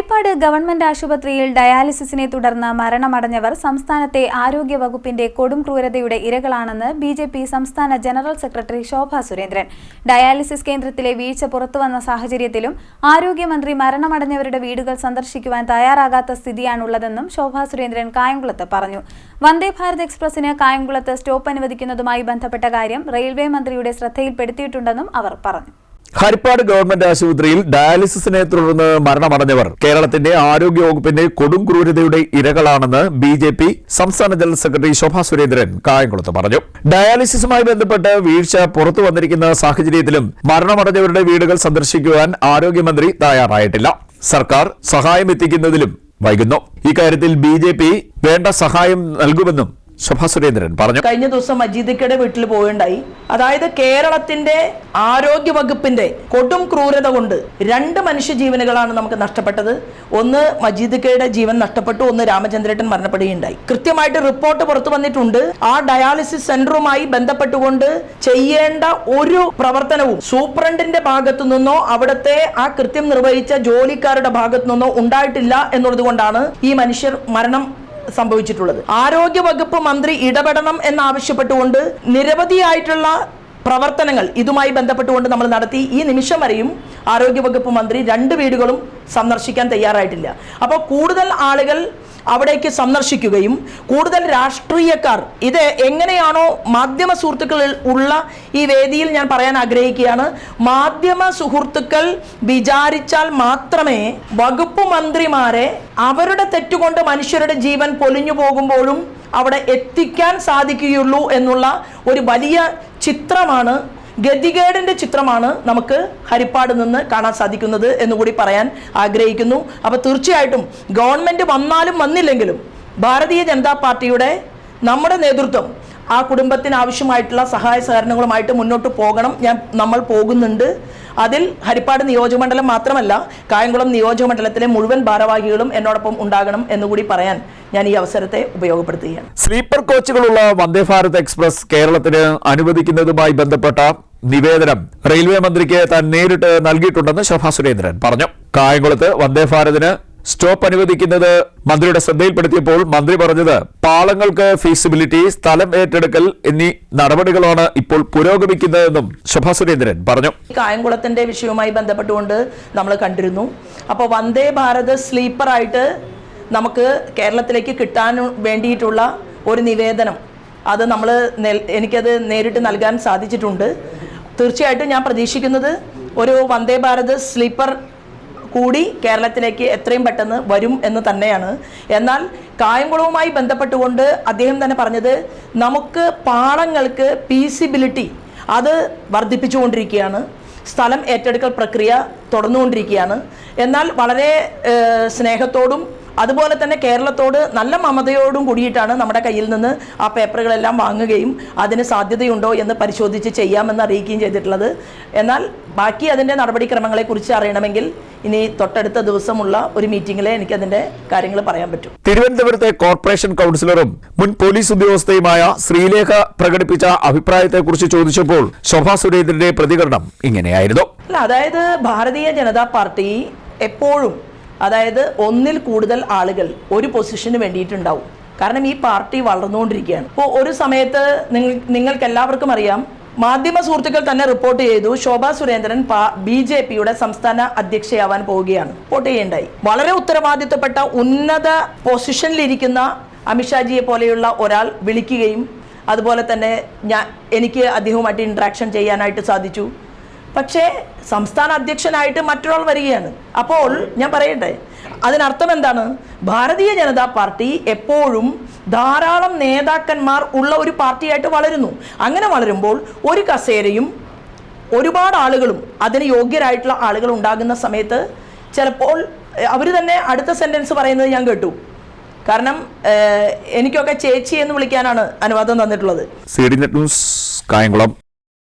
Harippad government ആശുപത്രിയിൽ ഡയാലിസിസിനെ തുടർന്ന് മരണമടഞ്ഞവർ സംസ്ഥാനത്തെ ആരോഗ്യ വകുപ്പിന്റെ കൊടും ക്രൂരതയുടെ ഇരകളാണെന്ന് ബി ജെ പി സംസ്ഥാന general secretary Shobha Surendran. Dialysis കേന്ദ്രത്തിലെ വീഴ്ച പുറത്തുവന്ന സാഹചര്യത്തിലും ആരോഗ്യമന്ത്രി മരണമടഞ്ഞവരുടെ വീടുകൾ സന്ദർശിക്കുവാൻ തയ്യാറാകാത്ത സ്ഥിതിയാണുള്ളതെന്നും ശോഭ സുരേന്ദ്രൻ കായംകുളത്ത് പറഞ്ഞു. വന്ദേ ഭാരത് എക്സ്പ്രസിന് കായംകുളത്ത് സ്റ്റോപ്പ് അനുവദിക്കുന്നതുമായി ബന്ധപ്പെട്ട കാര്യം റെയിൽവേ മന്ത്രിയുടെ ശ്രദ്ധയിൽപ്പെടുത്തിയിട്ടുണ്ടെന്നും അവർ പറഞ്ഞു. ഹരിപ്പാട് ഗവൺമെന്റ് ആശുപത്രിയിൽ ഡയാലിസിസിനെ തുടർന്ന് മരണമടഞ്ഞവർ. കേരളത്തിന്റെ ആരോഗ്യ വകുപ്പിന്റെ കൊടും ക്രൂരതയുടെ ഇരകളാണെന്ന് ബി ജെ പി സംസ്ഥാന ജനറൽ സെക്രട്ടറി ശോഭാ സുരേന്ദ്രൻ കായംകുളത്ത് പറഞ്ഞു. ഡയാലിസിസുമായി ബന്ധപ്പെട്ട് വീഴ്ച പുറത്തു വന്നിരിക്കുന്ന സാഹചര്യത്തിലും മരണമടഞ്ഞവരുടെ വീടുകൾ സന്ദർശിക്കുവാൻ ആരോഗ്യമന്ത്രി തയ്യാറായിട്ടില്ല. സർക്കാർ സഹായം എത്തിക്കുന്നതിലും വൈകുന്നു. ഇക്കാര്യത്തിൽ ബി വേണ്ട സഹായം നൽകുമെന്നും ശോഭാ സുരേന്ദ്രൻ പറഞ്ഞു. കഴിഞ്ഞ ദിവസം മജീദിക്കയുടെ വീട്ടിൽ പോയുണ്ടായി അതായത് കേരളത്തിന്റെ ആരോഗ്യ വകുപ്പിന്റെ കൊടും ക്രൂരത കൊണ്ട് രണ്ട് മനുഷ്യജീവനുകളാണ് നമുക്ക് നഷ്ടപ്പെട്ടത്. ഒന്ന് മജീദിക്കയുടെ ജീവൻ നഷ്ടപ്പെട്ടു ഒന്ന് രാമചന്ദ്രേട്ടൻ മരണപ്പെടുകയുണ്ടായി. കൃത്യമായിട്ട് റിപ്പോർട്ട് പുറത്തു വന്നിട്ടുണ്ട്. ആ ഡയാലിസിസ് സെന്ററുമായി ബന്ധപ്പെട്ടുകൊണ്ട് ചെയ്യേണ്ട ഒരു പ്രവർത്തനവും സൂപ്രണ്ടിന്റെ ഭാഗത്തു നിന്നോ അവിടുത്തെ ആ കൃത്യം നിർവഹിച്ച ജോലിക്കാരുടെ ഭാഗത്തു നിന്നോ ഉണ്ടായിട്ടില്ല എന്നുള്ളത് കൊണ്ടാണ് ഈ മനുഷ്യർ മരണം സംഭവിച്ചിട്ടുള്ളത്. ആരോഗ്യ വകുപ്പ് മന്ത്രി ഇടപെടണം എന്നാവശ്യപ്പെട്ടുകൊണ്ട് നിരവധിയായിട്ടുള്ള പ്രവർത്തനങ്ങൾ ഇതുമായി ബന്ധപ്പെട്ടുകൊണ്ട് നമ്മൾ നടത്തി. ഈ നിമിഷം വരെയും ആരോഗ്യവകുപ്പ് മന്ത്രി രണ്ട് വീടുകളും സന്ദർശിക്കാൻ തയ്യാറായിട്ടില്ല. അപ്പോൾ കൂടുതൽ ആളുകൾ അവിടേക്ക് സന്ദർശിക്കുകയും കൂടുതൽ രാഷ്ട്രീയക്കാർ ഇത് എങ്ങനെയാണോ മാധ്യമ സുഹൃത്തുക്കളിൽ ഉള്ള ഈ വേദിയിൽ ഞാൻ പറയാൻ ആഗ്രഹിക്കുകയാണ്. മാധ്യമ സുഹൃത്തുക്കൾ വിചാരിച്ചാൽ മാത്രമേ വകുപ്പ് മന്ത്രിമാരെ അവരുടെ തെറ്റുകൊണ്ട് മനുഷ്യരുടെ ജീവൻ പൊലിഞ്ഞു പോകുമ്പോഴും അവിടെ എത്തിക്കാൻ സാധിക്കുകയുള്ളൂ എന്നുള്ള ഒരു വലിയ ചിത്രമാണ് ഗതികേടിന്റെ ചിത്രമാണ് നമുക്ക് ഹരിപ്പാട് നിന്ന് കാണാൻ സാധിക്കുന്നത് എന്നുകൂടി പറയാൻ ആഗ്രഹിക്കുന്നു. അപ്പൊ തീർച്ചയായിട്ടും ഗവൺമെന്റ് വന്നാലും വന്നില്ലെങ്കിലും ഭാരതീയ ജനതാ പാർട്ടിയുടെ നമ്മുടെ നേതൃത്വം ആ കുടുംബത്തിന് ആവശ്യമായിട്ടുള്ള സഹായ സഹകരണങ്ങളുമായിട്ട് മുന്നോട്ട് പോകണം. ഞാൻ നമ്മൾ പോകുന്നുണ്ട്. അതിൽ ഹരിപ്പാട് നിയോജകമണ്ഡലം മാത്രമല്ല കായംകുളം നിയോജകമണ്ഡലത്തിലെ മുഴുവൻ ഭാരവാഹികളും എന്നോടൊപ്പം ഉണ്ടാകണം എന്നുകൂടി പറയാൻ ഞാൻ ഈ അവസരത്തെ ഉപയോഗപ്പെടുത്തുകയാണ്. സ്ലീപ്പർ കോച്ചുകളുള്ള വന്ദേ ഭാരത് എക്സ്പ്രസ് കേരളത്തിന് അനുവദിക്കുന്നതുമായി ബന്ധപ്പെട്ട നിവേദനം റെയിൽവേ മന്ത്രിക്ക് താൻ നേരിട്ട് നൽകിയിട്ടുണ്ടെന്ന് ശോഭാ സുരേന്ദ്രൻ പറഞ്ഞു. കായംകുളത്ത് വന്ദേ ഭാരതിന് സ്റ്റോപ്പ് അനുവദിക്കുന്നത് മന്ത്രിയുടെ ശ്രദ്ധയിൽപ്പെടുത്തിയപ്പോൾ മന്ത്രി പറഞ്ഞത് പാളങ്ങൾക്ക് ഫീസിബിലിറ്റി സ്ഥലം ഏറ്റെടുക്കൽ എന്നീ നടപടികളാണ് ഇപ്പോൾ പുരോഗമിക്കുന്നതെന്നും ശോഭാ സുരേന്ദ്രൻ പറഞ്ഞു. കായംകുളത്തിന്റെ വിഷയവുമായി ബന്ധപ്പെട്ടുകൊണ്ട് നമ്മൾ കണ്ടിരുന്നു. അപ്പോൾ വന്ദേ ഭാരത് സ്ലീപ്പറായിട്ട് നമുക്ക് കേരളത്തിലേക്ക് കിട്ടാൻ വേണ്ടിയിട്ടുള്ള ഒരു നിവേദനം അത് നമ്മൾ എനിക്കത് നേരിട്ട് നൽകാൻ സാധിച്ചിട്ടുണ്ട്. തീർച്ചയായിട്ടും ഞാൻ പ്രതീക്ഷിക്കുന്നത് ഒരു വന്ദേ ഭാരത് സ്ലീപ്പർ കൂടി കേരളത്തിലേക്ക് എത്രയും പെട്ടെന്ന് വരും എന്ന് തന്നെയാണ്. എന്നാൽ കായംകുളവുമായി ബന്ധപ്പെട്ടുകൊണ്ട് അദ്ദേഹം തന്നെ പറഞ്ഞത് നമുക്ക് പാളങ്ങൾക്ക് പീസിബിലിറ്റി അത് വർദ്ധിപ്പിച്ചുകൊണ്ടിരിക്കുകയാണ്. സ്ഥലം ഏറ്റെടുക്കൽ പ്രക്രിയ തുടർന്നുകൊണ്ടിരിക്കുകയാണ്. എന്നാൽ വളരെ സ്നേഹത്തോടും അതുപോലെ തന്നെ കേരളത്തോട് നല്ല മമതയോടും കൂടിയിട്ടാണ് നമ്മുടെ കയ്യിൽ നിന്ന് ആ പേപ്പറുകളെല്ലാം വാങ്ങുകയും അതിന് സാധ്യതയുണ്ടോ എന്ന് പരിശോധിച്ച് ചെയ്യാമെന്ന് അറിയിക്കുകയും ചെയ്തിട്ടുള്ളത്. എന്നാൽ ബാക്കി അതിന്റെ നടപടിക്രമങ്ങളെക്കുറിച്ച് അറിയണമെങ്കിൽ ഇനി തൊട്ടടുത്ത ദിവസമുള്ള ഒരു മീറ്റിംഗിലെ എനിക്ക് അതിന്റെ കാര്യങ്ങൾ പറയാൻ പറ്റും. തിരുവനന്തപുരത്തെ കോർപ്പറേഷൻ കൗൺസിലറും മുൻ പോലീസ് ഉദ്യോഗസ്ഥയുമായ ശ്രീലേഖ പ്രകടിപ്പിച്ച അഭിപ്രായത്തെക്കുറിച്ച് ചോദിച്ചപ്പോൾ ശോഭാ സുരേന്ദ്രന്റെ പ്രതികരണം ഇങ്ങനെയായിരുന്നു. അല്ല അതായത് ഭാരതീയ ജനതാ പാർട്ടി എപ്പോഴും അതായത് ഒന്നിൽ കൂടുതൽ ആളുകൾ ഒരു പൊസിഷന് വേണ്ടിയിട്ടുണ്ടാവും. കാരണം ഈ പാർട്ടി വളർന്നുകൊണ്ടിരിക്കുകയാണ്. ഇപ്പോൾ ഒരു സമയത്ത് നിങ്ങൾ നിങ്ങൾക്ക് എല്ലാവർക്കും അറിയാം മാധ്യമ സുഹൃത്തുക്കൾ തന്നെ റിപ്പോർട്ട് ചെയ്തു ശോഭാ സുരേന്ദ്രൻ ബി ജെ പിയുടെ സംസ്ഥാന അധ്യക്ഷയാവാൻ പോവുകയാണ്. റിപ്പോർട്ട് ചെയ്യേണ്ടായി. വളരെ ഉത്തരവാദിത്തപ്പെട്ട ഉന്നത പൊസിഷനിലിരിക്കുന്ന അമിത്ഷാജിയെ പോലെയുള്ള ഒരാൾ വിളിക്കുകയും അതുപോലെ തന്നെ ഞാൻ എനിക്ക് അദ്ദേഹവുമായിട്ട് ഇൻട്രാക്ഷൻ ചെയ്യാനായിട്ട് സാധിച്ചു. പക്ഷേ സംസ്ഥാന അധ്യക്ഷനായിട്ട് മറ്റൊരാൾ വരികയാണ്. അപ്പോൾ ഞാൻ പറയട്ടെ അതിനർത്ഥം എന്താണ്? ഭാരതീയ ജനതാ പാർട്ടി എപ്പോഴും ധാരാളം നേതാക്കന്മാർ ഉള്ള ഒരു പാർട്ടിയായിട്ട് വളരുന്നു. അങ്ങനെ വളരുമ്പോൾ ഒരു കസേരയും ഒരുപാട് ആളുകളും അതിന് യോഗ്യരായിട്ടുള്ള ആളുകൾ ഉണ്ടാകുന്ന സമയത്ത് ചിലപ്പോൾ അവർ തന്നെ അടുത്ത സെന്റൻസ് പറയുന്നത് ഞാൻ കേട്ടു. കാരണം എനിക്കൊക്കെ ചേച്ചി എന്ന് വിളിക്കാനാണ് അനുവാദം തന്നിട്ടുള്ളത്. Net news Kayamkulam.